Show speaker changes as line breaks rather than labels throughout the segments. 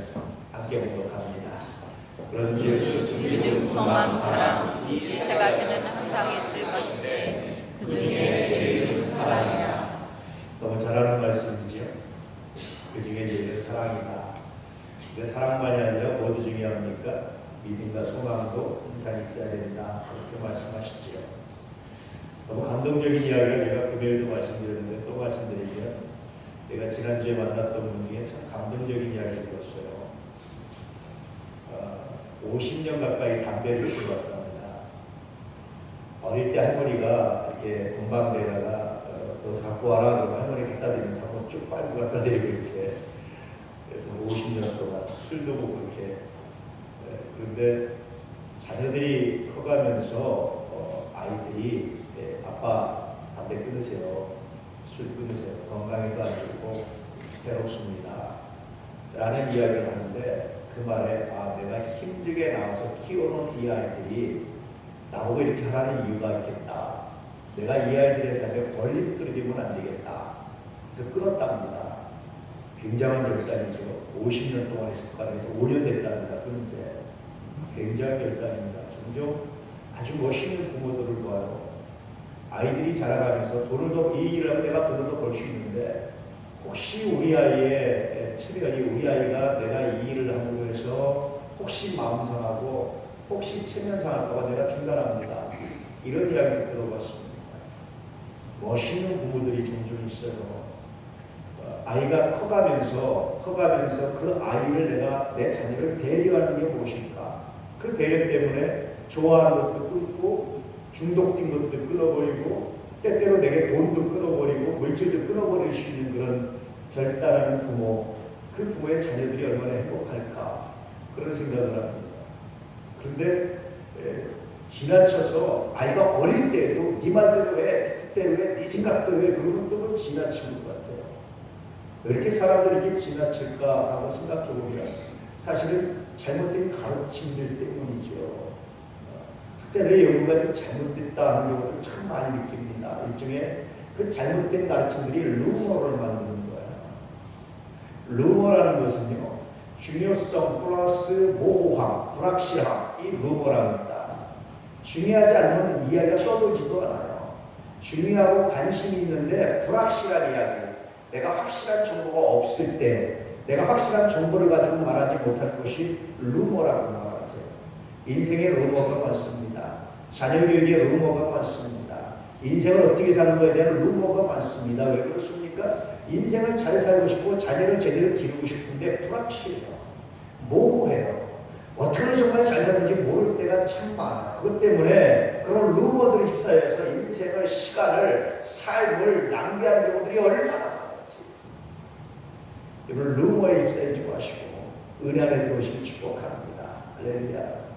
시간을 함께 공독합니다. 그런즉
믿음, 소망, 사랑 이세 가지는 항상 있을 것인데 그 중에 제일은 사랑이야.
너무 잘하는 말씀이지요. 그 중에 제일은 사랑이다. 근데 사랑만이 아니라 모두 중요합니까? 믿음과 소망도 항상 있어야 된다. 그렇게 말씀하시지요. 너무 감동적인 이야기를 제가 금요일도 말씀드렸는데 또 말씀드리면 제가 지난주에 만났던 분 중에 참 감동적인 이야기를 들었어요. 어, 50년 가까이 담배를 피웠답니다. 어릴 때 할머니가 이렇게 공방대에다가 어, 너 갖고 와라 그러면 할머니 갖다 드리면서 한번 쭉 빨고 갖다 드리고 이렇게 그래서 50년 동안 술도 먹고 그렇게 예, 그런데 자녀들이 커가면서 어, 아이들이 예, 아빠 담배 끊으세요 술 끊으세요 건강에도 안 좋고 해롭습니다. 라는 이야기를 하는데 그 말에 아 내가 힘들게 나와서 키워놓은 이 아이들이 나보고 이렇게 하라는 이유가 있겠다. 내가 이 아이들의 삶에 걸림돌이 되면 안 되겠다. 그래서 끊었답니다. 굉장한 결단이죠. 50년 동안의 습관에서 5년 됐답니다. 그런 이제. 굉장한 결단입니다. 종종 아주 멋있는 부모들을 봐요 아이들이 자라가면서 돈을 더 이 일을 하면 내가 돈을 더 벌 수 있는데 혹시 우리 아이의 체면이 우리 아이가 내가 이 일을 함으로 해서 혹시 마음 상하고 혹시 체면 상할까봐 내가 중단합니다. 이런 이야기도 들어봤습니다. 멋있는 부모들이 종종 있어요. 어, 아이가 커가면서 커가면서 그 아이를 내가 내 자녀를 배려하는 게 무엇일까? 그 배려 때문에 좋아하는 것도 끊고 중독된 것도 끊어버리고 때때로 내게 돈도 끊어버리고 물질도 끊어버릴 수 있는 그런 결단하는 부모 그 부모의 자녀들이 얼마나 행복할까 그런 생각을 합니다. 그런데 에, 지나쳐서 아이가 어릴 때도 네 말대로 해, 그때로 해, 네 생각대로 해 그러면 또 지나치는 것 같아요. 왜 이렇게 사람들이 이렇게 지나칠까 하고 생각해 보면 사실은 잘못된 가르침들 때문이죠. 어, 학자들의 연구가 좀 잘못됐다 하는 경우도 참 많이 느낍니다. 일종의 그 잘못된 가르침들이 루머를 만드는 거예요. 루머라는 것은요, 중요성 플러스 모호함, 불확실함, 이 루머랍니다. 중요하지 않으면 이야기가 떠돌지도 않아요. 중요하고 관심이 있는데 불확실한 이야기, 내가 확실한 정보가 없을 때, 내가 확실한 정보를 가지고 말하지 못할 것이 루머라고 말하죠. 인생에 루머가 많습니다. 자녀 교육에 루머가 많습니다. 인생을 어떻게 사는 것에 대한 루머가 많습니다. 왜 그렇습니까? 인생을 잘 살고 싶고 자녀를 제대로 기르고 싶은데 불확실해요. 모호해요. 어떻게 정말 잘 사는지 모를 때가 참 많아요. 그것 때문에 그런 루머들에 휩싸여서 인생을, 시간을, 삶을 낭비하는 경우들이 얼마나 많은지. 여러분 루머에 휩싸이지 마시고 은혜 안에 들어오시길 축복합니다. 할렐루야.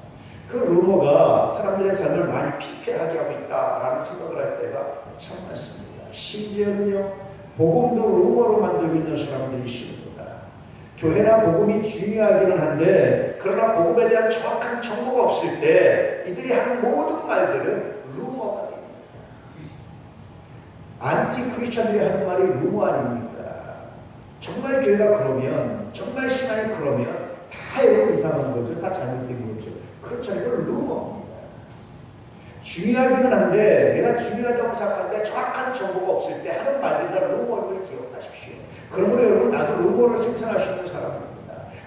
그 루머가 사람들의 삶을 많이 피폐하게 하고 있다라는 생각을 할 때가 참 많습니다. 심지어는요, 복음도 루머로 만들고 있는 사람들이 있습니다. 교회나 복음이 중요하기는 한데, 그러나 복음에 대한 정확한 정보가 없을 때, 이들이 하는 모든 말들은 루머가 됩니다. 안티 크리스천들이 하는 말이 루머 아닙니까? 정말 교회가 그러면, 정말 신앙이 그러면, 다 이거 이상한 거죠. 다 잘못된 거죠. 않아요. 이건 루머입니다. 중요하기는 한데 내가 중요하다고 생각하는데 정확한 정보가 없을 때 하는 말들이라 루머를 기억하십시오. 그러므로 여러분 나도 루머를 생산할 수 있는 사람입니다.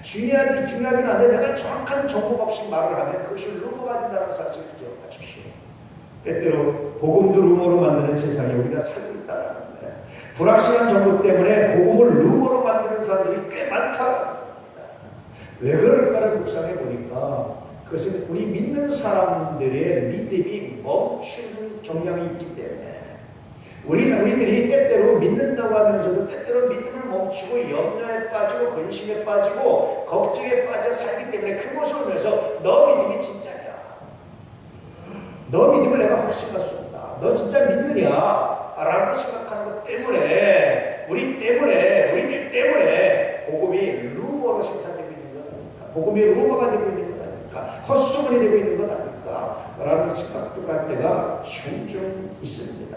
중요하지 중요하긴 한데 내가 정확한 정보가 없이 말을 하면 그것이 루머가 된다는 사실을 기억하십시오. 때때로 복음도 루머로 만드는 세상에 우리가 살고 있다는 거예요. 불확실한 정보 때문에 복음을 루머로 만드는 사람들이 꽤 많다. 왜 그럴까를 묵상해 보니까 그것은 우리 믿는 사람들의 믿음이 멈추는 경향이 있기 때문에 우리 우리들이 때때로 믿는다고 하면서도 때때로 믿음을 멈추고 염려에 빠지고 근심에 빠지고 걱정에 빠져 살기 때문에 그곳을 오면서 너 믿음이 진짜냐? 너 믿음을 내가 확신할 수 없다. 너 진짜 믿느냐? 라고 생각하는 것 때문에 우리 때문에 우리들 때문에 복음이 루머로 생산되고 있는 것 아닙니까? 복음이 루머가 되고 있는 것 아닙니까? 헛소문이 되고 있는 것 아닐까? 라는 생각도 할 때가 종종 있습니다.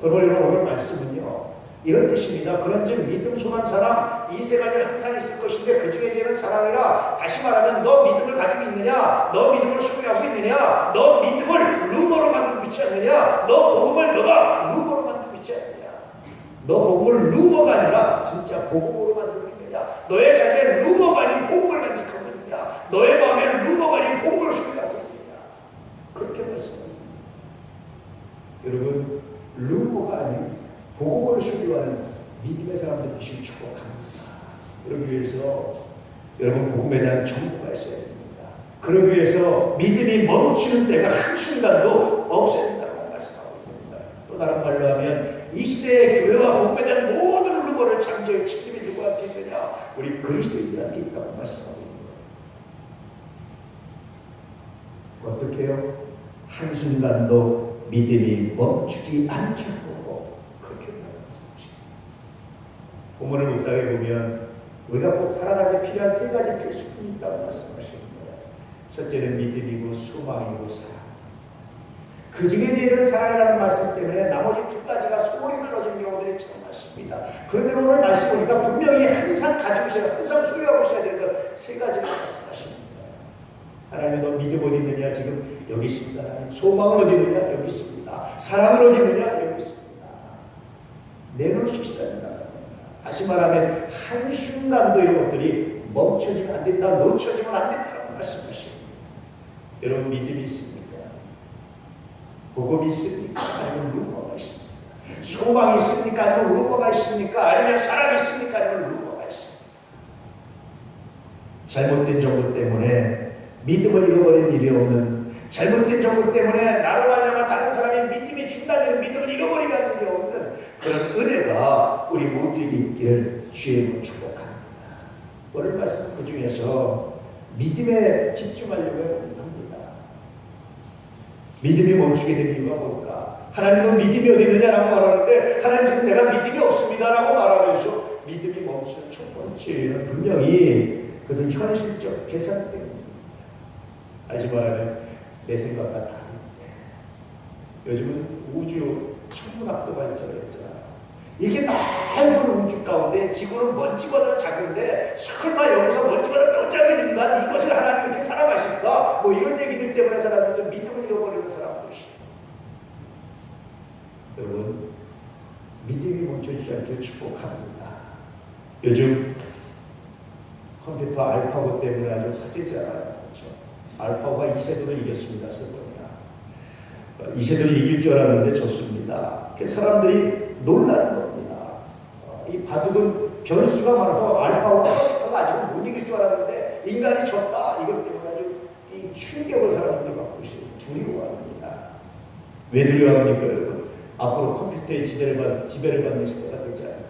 그러므로 오늘 말씀은요. 이런 뜻입니다. 그런즉 믿음, 소망, 사랑 이 세 가지는 항상 있을 것인데 그 중에 제는 사랑
사랑이라 다시 말하면 너 믿음을 가지고 있느냐 너 믿음을 소유하고 있느냐 너 믿음을 루머로 만들고 있지 않느냐 너 복음을 너가 루머로 만들고 있지 않느냐 너 복음을 루머가 아니라 진짜 복음으로 만들고 있느냐 너의 삶에 루머가 아닌 복음을 있느냐 너의 마음에 루머가 아닌 복음을 있느냐? 그렇게 말씀합니다. 여러분 루머가 아닌 복음을 소유하는 믿음의 사람들 되시길 축복합니다. 그러기 위해서 여러분 복음에 대한 정보가 있어야 됩니다. 그러기 위해서 믿음이 멈추는 때가 한순간도 없어야 된다고 말씀하고 있습니다. 또 다른 말로 하면 이 시대의 교회와 복음에 대한 모든 루머를 창조의 책임이 누구한테 있느냐? 우리 그리스도인들한테 있다고 말씀하고 있습니다 어떻게 해요? 한순간도 믿음이 멈추지 않게 하고 그렇게 한다는 말씀이죠. 본문을 묵상해 보면 우리가 꼭 살아가기 필요한 세 가지 필수품이 있다고 말씀하십니다. 첫째는 믿음이고 소망이고 사랑. 그 중에 제일은 사랑이라는 말씀 때문에 나머지 두 가지가 소홀히 들어진 경우들이 참 많습니다. 그런데 오늘 말씀 보니까 분명히 항상 가지고 있어야 항상 소유하고 있어야 되는 것세 가지를 말씀하십니다. 하나님 너 믿음 어디 있느냐 지금 여기 있습니다. 소망은 어디 있느냐 여기 있습니다. 사랑은 어디 있느냐 여기 있습니다. 내놓을 수 있어야 된다. 다시 말하면 한순간도 이런 것들이 멈춰지면 안 된다. 놓쳐지면 안 된다고 말씀하십니다. 여러분 믿음이 있습니까? 복음이 있습니까? 아니면 루머가 있습니까? 소망이 있습니까? 아니면 루머가 있습니까? 아니면 사랑이 있습니까? 아니면 루머가 있습니까? 잘못된 정보 때문에 믿음을 잃어버린 일이 없는 잘못된 정보 때문에 나로 말미암아 다른 사람의 믿음이 중단되는 믿음을 잃어버리게 하는 일이 없는 그런 은혜가 우리 모두에게 있기를 주의 이름으로 축복합니다. 오늘 말씀 그 중에서 믿음에 집중하려고 합니다. 믿음이 멈추게 된 이유가 뭘까? 하나님은 믿음이 어디 있느냐라고 말하는데 하나님 지금 내가 믿음이 없습니다라고 말하면서 믿음이 멈추는 첫 번째는 분명히 그것은 현실적 계산 때문입 말하면 내 생각과 다른데 요즘은 우주 천문학도 발전했잖아. 이렇게 넓은 우주 가운데 지구는 먼지보다 작은데 설마 여기서 먼지보다 더 작은 인간 이것을 하나님 이렇게 사랑하실까? 뭐 이런 얘기들 때문에 사람들도 믿음을 잃어버리는 사람들이 여러분 믿음이 멈춰지지 않기를 축복합니다. 요즘 컴퓨터 알파고 때문에 아주 화제잖아요. 알파고가 이세돌을 이겼습니다. 설보냐. 이세돌이 이길 줄 알았는데 졌습니다. 그 사람들이 놀라는 겁니다. 어, 이 바둑은 변수가 많아서 알파고가 컴퓨터가 아직은 못 이길 줄 알았는데 인간이 졌다. 이것 때문에 아주 이 충격을 사람들이 받고 있어요. 두려워합니다. 왜 두려워합니까, 여러분? 앞으로 컴퓨터의 지배를, 받, 지배를 받는 시대가 되지 않을까.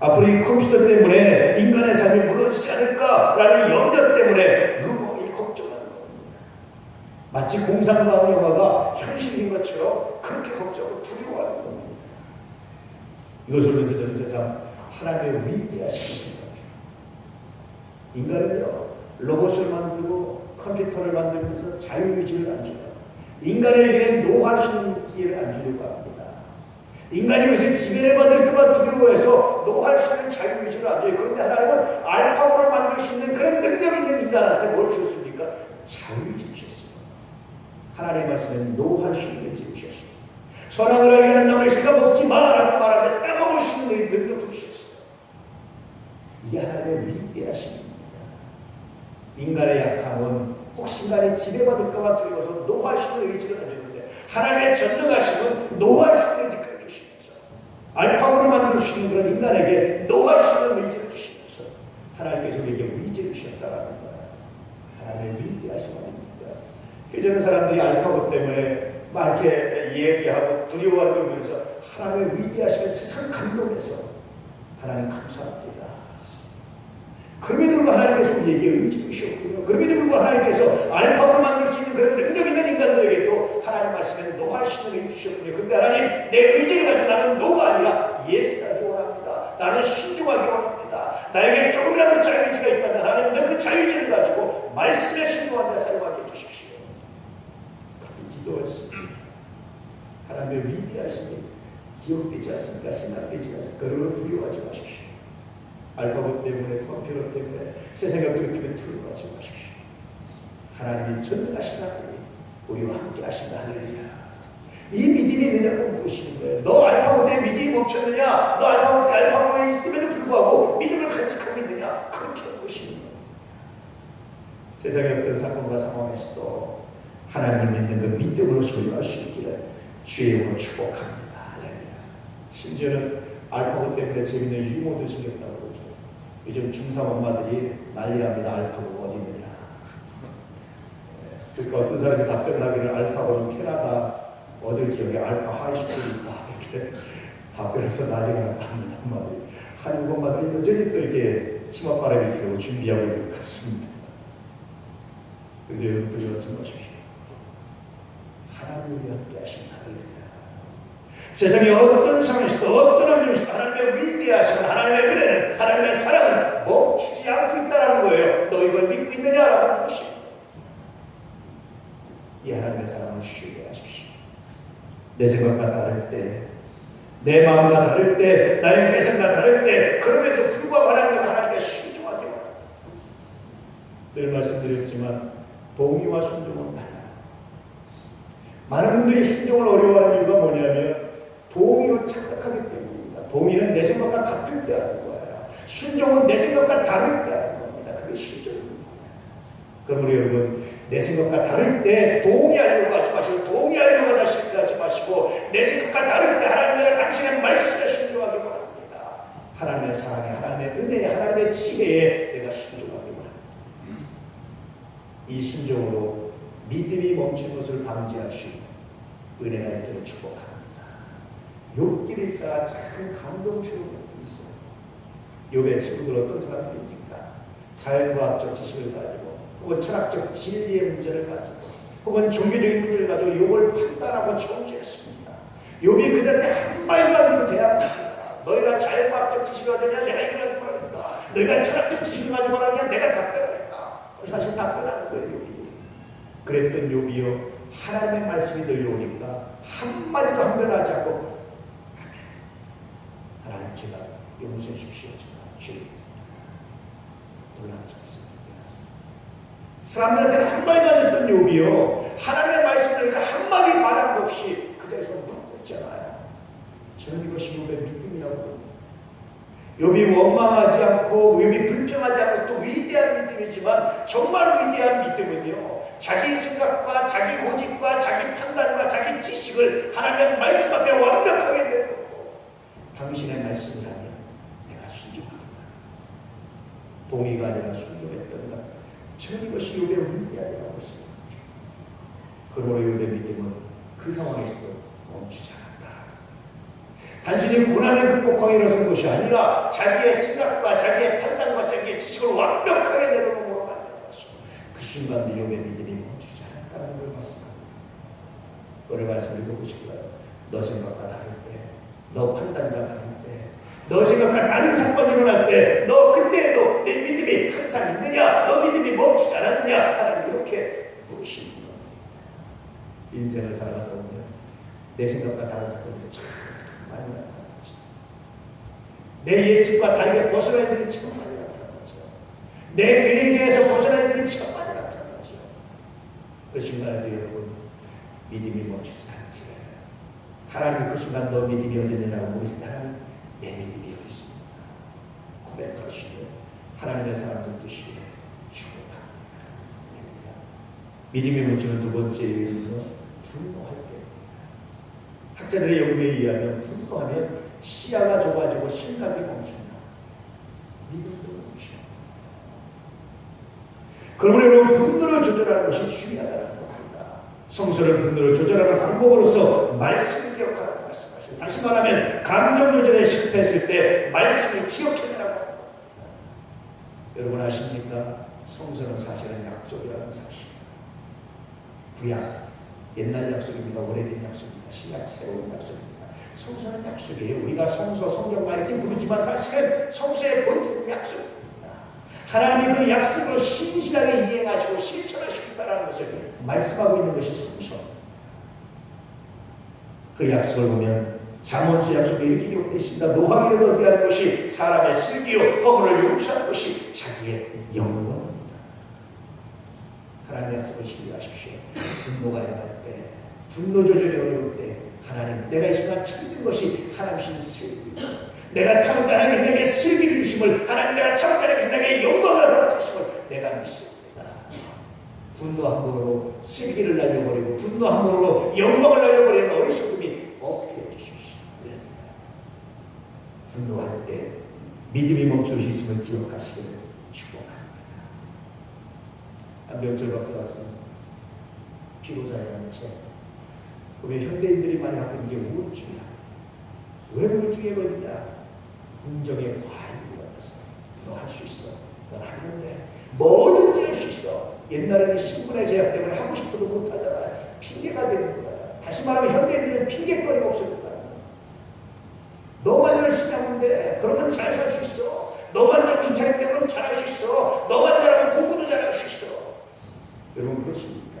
앞으로 이 컴퓨터 때문에 인간의 삶이 무너지지 않을까라는 염려 때문에 루머 이 걱정하는 겁니다. 마치 공상과학 영화가 현실인 것처럼 그렇게 걱정하고 두려워하는 겁니다. 이것을 위해서 전 세상 하나님의 위대하심을 생각해요. 인간은요 로봇을 만들고 컴퓨터를 만들면서 자유의지를 안 줘요. 인간에게는 노할 수 있는 기회를 안 주려고 합니다. 인간이 요새 지배를 받을까봐 두려워해서 노할 수 있는 자유의지를 안 줘요. 그런데 하나님은 알파고를 만들 수 있는 그런 능력 있는 인간한테 뭘 주셨습니까? 자유의지 주셨습니다. 하나님의 말씀은 노할 수 있는 주셨습니다. 선악을 알게 하는 나무의 씨가 먹지 마라고 말하는데 따먹을 수 있는 능력도 주셨어요. 이게 하나님의 위대하심입니다. 인간의 약함은 인간이 지배받을까봐 두려워서 노할 수 있는 의지를 안 주는데 하나님의 전능하심은 노할 수 있는 의지까지 주시면서 알파고를 만들 수 있는 그런 인간에게 노할 수 있는 의지를 주시면서 하나님께서 우리에게 위지를 주셨다라는 거예요. 하나님의 위대하심 아닙니까? 그전에 사람들이 알파고 때문에 막 이렇게 얘기하고 두려워하는 걸 보면서 하나님의 위대하심에 세상 감동해서 하나님 감사합니다. 그럼에도 불구하고 하나님께서 우리에게 의지 주셨군요. 그럼에도 불구하고 하나님께서 알파고를 만들 수 있는 그런 능력 있는 인간들에게도 하나님 말씀에 노할 수 있는 의지 주셨군요. 근데 하나님 내 의지를 가지고 나는 노가 아니라 예스하기 원합니다. 나는 신중하기 원합니다. 나에게 조금이라도 자유의지가 있다면 하나님 그 자유의지를 가지고 말씀에 신중한 데 사용하게 해주십시오. 그렇게 기도했습니다. 하나님의 위대하심이 기억되지 않습니까? 생각되지 않습니까? 여러분 두려워하지 마십시오. 알파고 때문에 컴퓨터 때문에 세상의 어떤 것 때문에 두려워하지 마십시오. 하나님이 전능하신 하나님이 우리와 함께 하신다 할렐루야. 이 믿음이 있느냐고 물으시는 거예요. 너 알파고 때 믿음이 멈췄느냐? 너 알파고 때 알파고에 있음에도 불구하고 믿음을 간직하고 있느냐? 그렇게 물으시는 거예요. 세상의 어떤 사건과 상황에서도 하나님을 믿는 그 믿음으로 소유할 수 있기를 주의 이름으로 축복합니다. 할렐루야. 심지어는 알파고 때문에 재밌는 유머도 생겼다고 그러죠. 요즘 중3 엄마들이 난리납니다. 알파고가 어디 있느냐. 예, 그러니까 어떤 사람이 답변을 하기를 알파고는 캐나다 어느 지역에 알파 하이스쿨이 있다. 이렇게 답변해서 난리가 났답니다. 엄마들이. 한국 엄마들이 여전히 또 이렇게 치맛바람이 일으키려고 준비하고 있는 것 같습니다. 여러분 두려워하지 마십시오. 하나님이 함께 하십니다. 할렐루야. 세상의 어떤 상황에서도 어떤 환경에서도 하나님의 위대하심, 하나님의 은혜는 하나님의 사랑은 멈추지 않고 있다는 거예요. 너 이걸 믿고 있느냐라고 하십니다. 이 하나님의 사랑을 신뢰하십시오. 내 생각과 다를 때, 내 마음과 다를 때, 나의 계산과 다를 때, 그럼에도 불구하고 하나님 하나님께 순종하기 바랍니다. 늘 말씀드렸지만 동의와 순종은 달라요. 많은 분들이 순종을 어려워하는 이유가 뭐냐면 동의로 착각하기 때문입니다. 동의는 내 생각과 같을 때 하는 거예요. 순종은 내 생각과 다를 때 하는 겁니다. 그게 순종입니다. 그러므로 여러분 내 생각과 다를 때 동의하려고 하지 마시고 동의하려고 하지 마시고 내 생각과 다를 때 하나님의 당신의 말씀에 순종하기 바랍니다. 하나님의 사랑에 하나님의 은혜에 하나님의 지혜에 내가 순종하기 바랍니다. 이 순종으로 믿음이 멈춘 것을 있는 은혜가 있기를 축복합니다. 욥기를 읽다가 참 감동스러운 것들이 있어요. 욥의 친구들 어떤 사람들입니까? 자연과학적 지식을 가지고 혹은 철학적 진리의 문제를 가지고 혹은 종교적인 문제를 가지고 욥을 판단하고 정죄했습니다. 욥이 그들한테 한마디도 안 되고 대합니다. 너희가 자연과학적 지식을 가지냐 내가 이걸 가지고 말하겠다. 너희가 철학적 지식을 가지고 말하냐 내가 답변하겠다. 사실 답변하는 거예요. 그랬던 욥이요 하나님의 말씀이 들려오니까 한마디도 한변하지 않고 하나님 제가 용서해 주십시오. 제가 죄입니다 놀랍지 않습니까 사람들한테는 한마디도 안 했던 욥이요 하나님의 말씀을 들으니까 한마디 말한 것 없이 그 자리에서 묵고 있잖아요. 저는 이것이 욥의 믿음이라고 봅니다. 욥이 원망하지 않고 욥이 불평하지 않고 또 위대한 믿음이지만 정말 위대한 믿음은요 자기 생각과 자기 고집과 자기 판단과 자기 지식을 하나님의 말씀 앞에 완벽하게 내놓고 당신의 말씀이라면 내가 순종하리라 동의가 아니라 순종했던 것 저는 이것이 욥의 위대함이라고 생각합니다. 그러므로 욥의 믿음은 그 상황에서도 멈추지 않았다. 단순히 고난을 극복하기 위해서는 것이 아니라 자기의 생각과 자기의 판단과 자기의 지식을 완벽하게 것이고 그 순간 욥의 믿음이 멈추지 않았다는 걸 말씀합니다. 오늘 말씀 읽어보시기를 너 생각과 다를 때, 너 판단과 다를 때, 너 생각과 다른 사건이 일어날 때, 너 그때에도 내 믿음이 항상 있느냐, 너 믿음이 멈추지 않았느냐, 하나님 이렇게 물으시는 겁니다. 인생을 살아가다 보면 내 생각과 다른 사건들이 참 많이 나타나죠. 내 예측과 다르게 벗어난 일들이 참 많이 나타나죠. 내 계획에서 벗어난 일들이 참. 그 순간에도 여러분 믿음이 멈추지 않기를 하나님이 그 순간 너 믿음이 어딨느냐고 물으신다면 내 믿음이 여기 있습니다. 고백하시고 하나님의 사람들 되시기를 축복합니다. 믿음이 멈추는 두 번째 이유는요 분노할 때입니다. 학자들의 연구에 의하면 분노하면 시야가 좁아지고 생각이 멈춘다. 믿음도 멈춘다. 그러므로 여러분 분노를 조절하는 것이 중요하다는 겁니다. 성서를 분노를 조절하는 방법으로서 말씀을 기억하라고 말씀하시고 다시 말하면 감정 조절에 실패했을 때 말씀을 기억해내라고. 여러분 아십니까? 성서는 사실은 약속이라는 사실. 구약 옛날 약속입니다. 오래된 약속입니다. 신약 새로운 약속입니다. 성서는 약속이에요. 우리가 성서 성경 이렇게 부르지만 사실은 성서의 본질은 약속입니다. 하나님이 그 약속을 신실하게 이행하시고 실천하시고 있다는 것을 말씀하고 있는 것이 성서입니다. 그 약속을 보면 잠언서 약속에 이렇게 기록되어 있습니다. 노하기를 얻게 하는 것이 사람의 슬기요 허물을 용서하는 것이 자기의 영광입니다. 하나님의 약속을 신뢰하십시오. 분노가 일어날 때, 분노 조절이 어려울 때 하나님 내가 이 순간 참는 것이 하나님 주신 슬기입니다. 내가 참다 하나님 내게 슬기를 주심을 하나님 내가 참다 하나님 내게 영광을 허락하심을 내가 믿습니다. 분노 한 번으로 슬기를 날려버리고 분노 한 번으로 영광을 날려버리는 어리석음이 없게 해주십시오. 네. 분노할 때 믿음이 멈출 수 있음을 기억하시기를 축복합니다. 안병철 박사가 쓴 피로사라는 책. 왜 현대인들이 많이 갖고 있는 게 우울증이야. 왜 우울증에 걸리냐? 긍정의 과잉이라고 해서 너할 수 있어. 넌 하는데 뭐든지 할 수 있어. 옛날에는 신분의 제약 때문에 하고 싶어도 못하잖아. 핑계가 되는 거야. 다시 말하면 현대인들은 핑계거리가 없어졌다. 너만 열심히 하면 돼. 그러면 잘 살 수 있어. 너만 정신 차리면 그럼 잘할 수 있어. 너만 잘하면 공부도 잘할 수 있어. 여러분 그렇습니까?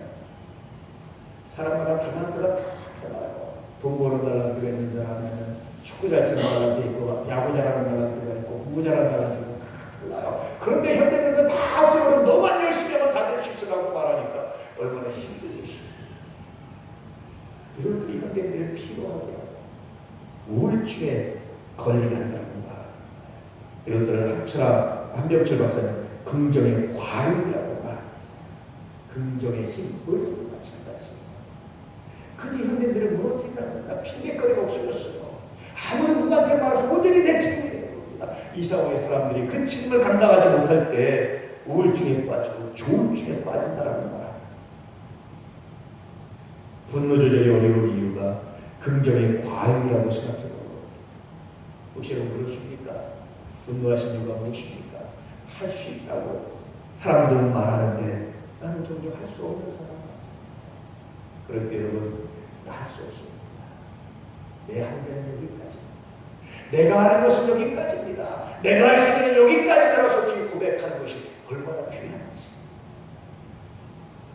사람마다 달란트가 다 달라요. 돈 버는 달란트가 있는 사람은 축구 잘 치는 달란트 있고 야구 잘하는 달란트가 있고 공부 잘하는 달란트가 다 달라요. 그런데 현대인들은 다 없애버리면 너만 열심히 하면 다 될 수 있으라고 말하니까 얼마나. 이럴 때 현대인들을 하고 우울증에 걸리게 한다는 말. 이럴 때를 학철학 한병철 박사는 긍정의 과잉이라고 말. 긍정의 힘, 의료도 마찬가지. 그뒤 현대인들은 무너진다는 겁니다. 핑계거리가 없어졌어 요. 아무리 누구한테 말해서 온전히 내 책임이에요. 이 사회의 사람들이 그 책임을 감당하지 못할 때 우울증에 빠지고 조울증에 빠진다라는 말. 분노 조절이 어려운 이유가 긍정의 과잉이라고 생각해 보는 겁니다. 혹시 여러분 그렇습니까? 분노하신 이유가 무엇입니까? 할 수 있다고 사람들은 말하는데 나는 종종 할수 없는 사람 같습니다. 그럴 때 여러분 나 할 수 없습니다. 내 한계는 여기까지. 내가 하는 것은 여기까지입니다. 내가 할 수 있는 여기까지라고 솔직히 고백하는 것이 얼마나 귀한지.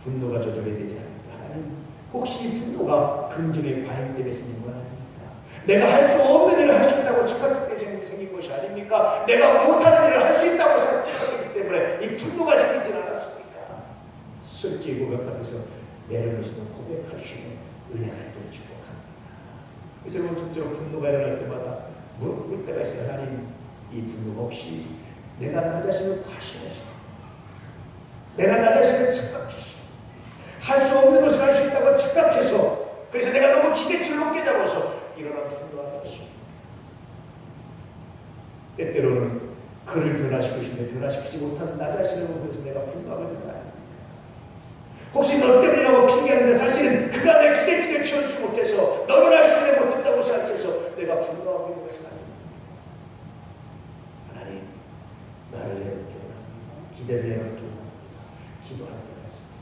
분노가 조절이 되지 않을까. 하나님 혹시 이 분노가 긍정의 과잉 때문에 생긴 건 아닙니까? 내가 할 수 없는 일을 할 수 있다고 착각했기 때문에 생긴 것이 아닙니까? 내가 못하는 일을 할 수 있다고 착각했기 때문에 이 분노가 생기지 않았습니까? 솔직히 고백하면서 있는 고백할 수 있는 은혜가 있도록 축복합니다. 여러분 점점 분노가 일어날 때마다 물을 때가 있어요. 하나님 이 분노가 혹시 내가 나 자신을 과신해서 내가 나 자신을 착각해서 할수 없는 것을 할 수 있다고 착각해서 그래서 내가 너무 기대치를 높게 잡아서 일어난 분노가 없습니다. 때때로는 그를 변화시키고 싶은데 변화시키지 못하는 나 자신을 보면서 내가 분노하게 되는 거? 혹시 너 때문이라고 핑계하는데 사실은 그가 내 기대치를 채워주지 못해서 너는 할 수 있는 못했다고 생각해서 내가 분노하고 있는 것은 아닙니다. 하나님 나를 내놓기 원합니다. 기대를 내놓기 원합니다. 기도할 때가 있습니다.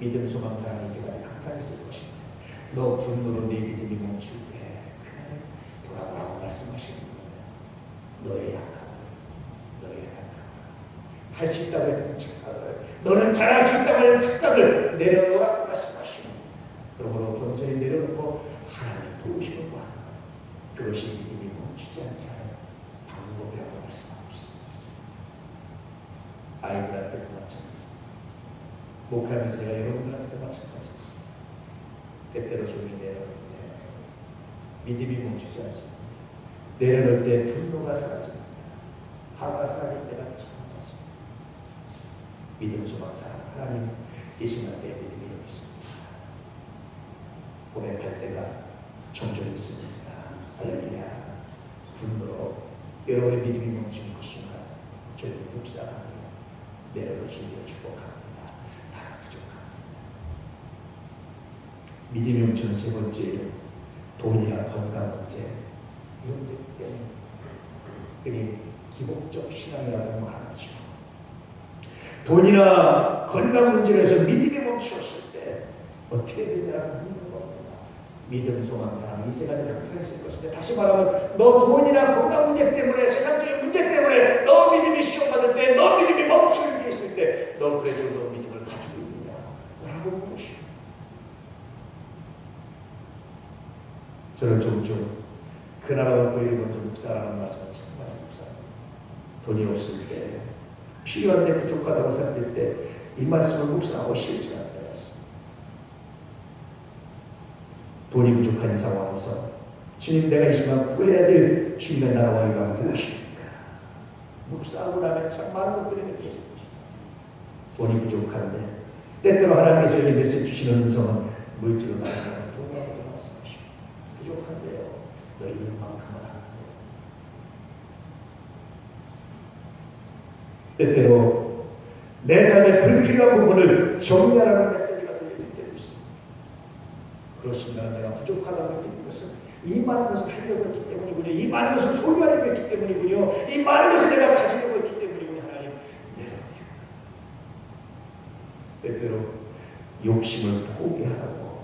믿음, 소망, 사랑, 이세가지 항상 있을 것인데 너 분노로 내 믿음이 멈출 때 그날에 돌아보라고 말씀하시는 거예요. 너의 약함을, 너의 약함을 할 수 있다고 했던 착각을 너는 잘할 수 있다고 했던 착각을 내려놓으라고 말씀하시는 거예요. 그러므로 겸손히 내려놓고 하나님의 도우심을 구하는 것 그것이 믿음이 멈추지 않게 하는 방법이라고 말씀하고 있습니다. 아이들한테도 마찬가지. 목하면서 여러분들한테도 마찬가지. 때때로 조용히 내려놓을 때 믿음이 멈추지 않습니다. 내려놓을 때 분노가 사라집니다. 화가 사라질 때가 참 많습니다. 믿음, 소망, 사랑. 하나님, 이 순간 내 믿음이 여기 있습니다. 고백할 때가 종종 있습니다. 할렐루야. 분노로 여러분의 믿음이 멈춘 그 순간 저희는 묵상하며 내려놓으시기를 축복합니다. 다 부족합니다. 믿음이 멈추는 세 번째는 돈이나 건강 문제 이런 문제 때문에 그니 기복적 신앙이라고 말하죠. 돈이나 건강 문제에서 믿음이 멈추었을 때 어떻게 되냐고 묻는 겁니다. 믿음, 소망, 사랑 이 세 가지는 항상 있을 것인데 다시 말하면 너 돈이나 건강 문제 때문에 세상적인 문제 때문에 너 믿음이 시험받을 때 너 믿음이 멈출 게 있을 때 너 그래도 너 믿음을 가지고 있느냐? 라고 물으시오. 저는 좀좀 그 나라와 그 일을 먼저 묵사라는 말씀을 정말 묵사. 돈이 없을 때 필요한데 부족하다고 생각될 때 이 말씀을 실천하는 때였습니다. 돈이 부족한 상황에서 주님 내가 이 순간 구해야 될 주님의 나라와 이가 무엇입니까? 묵상하고 나면 참 많은 것들이 느껴집니다. 돈이 부족한데 때때로 하나님께서 입에서 주시는 음성은 물질로 나타나는 돈이라고 말씀하십니다. 부족한데요. 너 있는 만큼은 하는데 때때로 내 삶의 불필요한 부분을 정리하라는 메시지가 들릴 때도 있습니다. 그렇습니다. 내가 부족하다고 느끼는 것은 이 많은 것을 하려고 했기 때문이군요. 이 많은 것을 소유하려고 했기 때문이군요. 이 많은 것을 내가 가지려고 했기 때문이군요. 하나님, 내려옵니다. 때때로 욕심을 포기하라고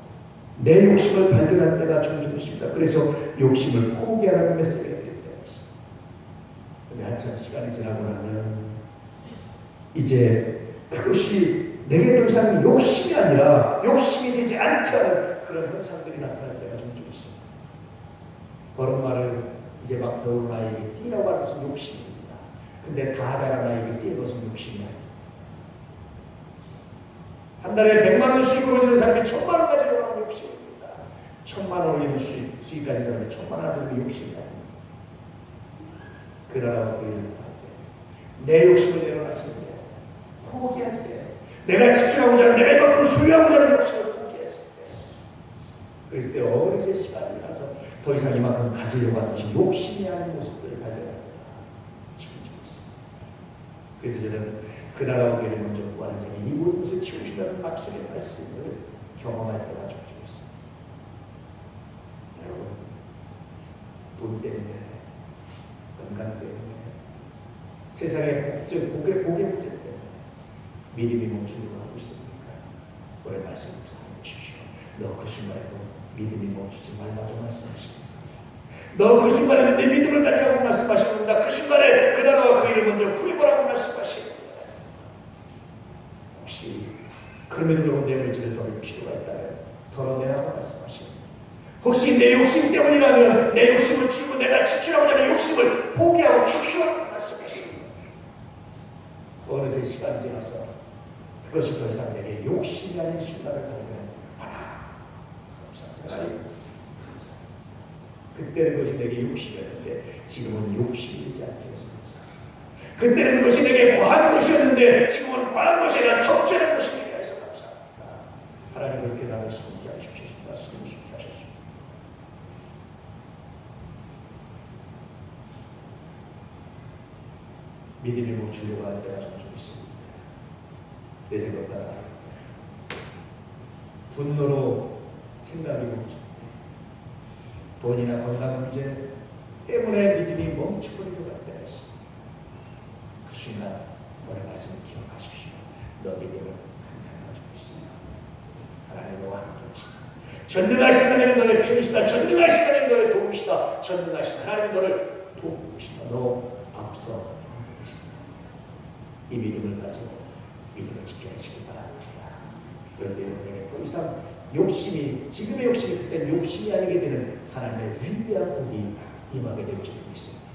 내 욕심을 발견할 때가 종종 있습니다. 그래서 욕심을 포기하라는 메시지가 때가 있습니다. 근데 한참 시간이 지나고 나면 이제 그것이 내게 더 이상 욕심이 아니라 욕심이 되지 않게 하는 그런 현상들이 나타날 때가 종종 있습니다. 걸음마를 이제 막 배우는 아이에게 뛰라고 하는 것은 욕심입니다. 근데 다 자란 아이에게 뛰는 것은 욕심이 아닙니다. 한 달에 100만 원 수익을 올리는 사람이 천만 원 가지고 하는 욕심입니다. 천만 원 올리는 수익, 수익 가진 사람이 천만 원 가지고 욕심이 아닙니다. 그 나라와 그 일을 구할 때, 내 욕심을 내려놨을 때, 포기할 때, 내가 지출하고자 하는, 내가 이만큼 소유하고자 하는 욕심을 포기했을 때, 그랬을 때 어느새 시간이 나서 더 이상 이만큼 가지려고 하는 것이 욕심이 아닌 모습들을 때가 지금 좀 있습니다. 그래서 저는 그 나라와 교회를 먼저 구하는 자는 이 모든 것을 치우신다는 막술의 말씀을 경험할 때가 종종 있습니다. 여러분, 돈 때문에, 건강 때문에, 세상의 복제, 복의, 복의 문제 때문에 믿음이 멈추려고 하고 있습니까? 오늘 말씀 묵상해 보십시오. 너 그 순간에도 믿음이 멈추지 말라고 말씀하십니다. 너 그 순간에 내 믿음을 가지라고 말씀하십니다. 그 순간에 그 나라와 그 일을 먼저 구해보라고 말씀하십니다. 혹시 그럼에도 불구하고 내 물질을 덜을 필요가 있다면 덜어내라고 말씀하십니다. 혹시 내 욕심 때문이라면 내 욕심을 지고 내가 지출하고자 하는 욕심을 포기하고 축소하라고 말씀하십니다. 어느새 시간이 지나서 그것이 더 이상 내게 욕심이 아닌 신나를 발견할 때 하나 감사합니다. 감사합니다. 그때는 그것이 내게 욕심이었는데 지금은 욕심이 되지 않게 해서 감사합니다. 그때는 그것이 내게 과한 것이었는데 지금은 과한 것이 아니라 적절한 것이 되게 해서 감사합니다. 하나님 그렇게 나를 숨게 하십시오. 말씀을 숨게 하셨습니다. 믿음이 멈추려고 하는 때가 종종 있습니다. 내 생각보다 분노로 생각이 때 돈이나 건강 문제 때문에 믿음이 멈추버리려고 할 때가 있습니다. 그 순간 오늘 말씀을 기억하십시오. 너 믿음을 항상 가지고 있어요. 하나님 너와 함께 하시다. 전능하신 하나님 너의 편이시다. 전능하신 하나님 너의 도움이시다. 전능하신 하나님 너를 계시다. 너 앞서. 이 믿음을 가지고 믿음을 지켜내시기 바랍니다. 그런데 여러분에게 더 이상 욕심이 지금의 욕심이 그때 욕심이 아니게 되는 하나님의 위대한 복이 임하게 될 줄을 믿습니다.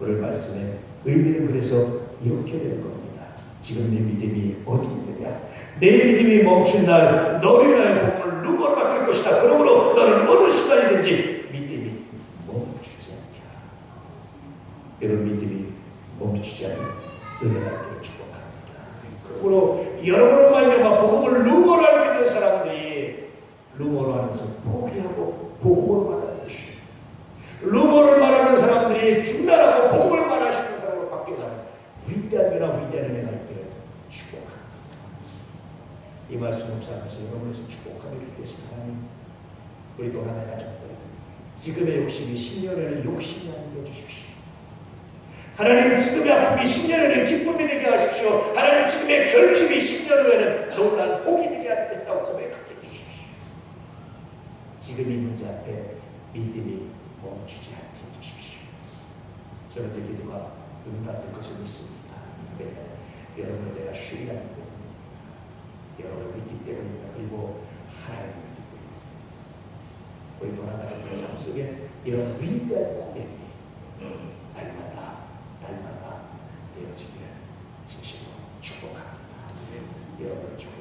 오늘 말씀의 의미는 그래서 이렇게 되는 겁니다. 지금 내 믿음이 어디 있느냐? 내 믿음이 멈춘 날 너를 위하여 복음을 누구로 바뀔 것이다. 그러므로 너는 어느 순간이든지 믿음이 멈추지 않게 하라. 여러분 믿음이 멈추지 않는 은혜가 있기를 축복합니다. 그러므로 여러분을 말미암아 복음을 루머로 알고 있는 사람들이 루머로 것을 포기하고 복음으로 받아들이시고 루머를 말하는 사람들이 중단하고 복음을 있는 사람으로 바뀌어가는 변화 위대한 은혜가 있기를 축복합니다. 이 말씀 묵상하면서 여러분에서 축복하며 기도했습니다. 하나님 우리 또 하나의 가족들 지금의 욕심이 10년에는 욕심이 아니게 해주십시오. 하나님 지금의 아픔이 10년 후에는 기쁨이 되게 하십시오. 하나님 지금의 결핍이 10년 후에는 놀란 복이 되게 했다고 고백하게 해주십시오. 지금 이 문제 앞에 믿음이 멈추지 않게 해주십시오. 저는 제 기도가 응답될 것을 믿습니다. 왜냐하면 여러분을 제가 신뢰하기 때문입니다. 여러분을 믿기 때문입니다. 그리고 하나님을 믿기 때문입니다. 우리 도난 가족들의 삶 속에 이런 위대한 고백이 날마다 되어지기를 진심으로 축복합니다. 여러분 축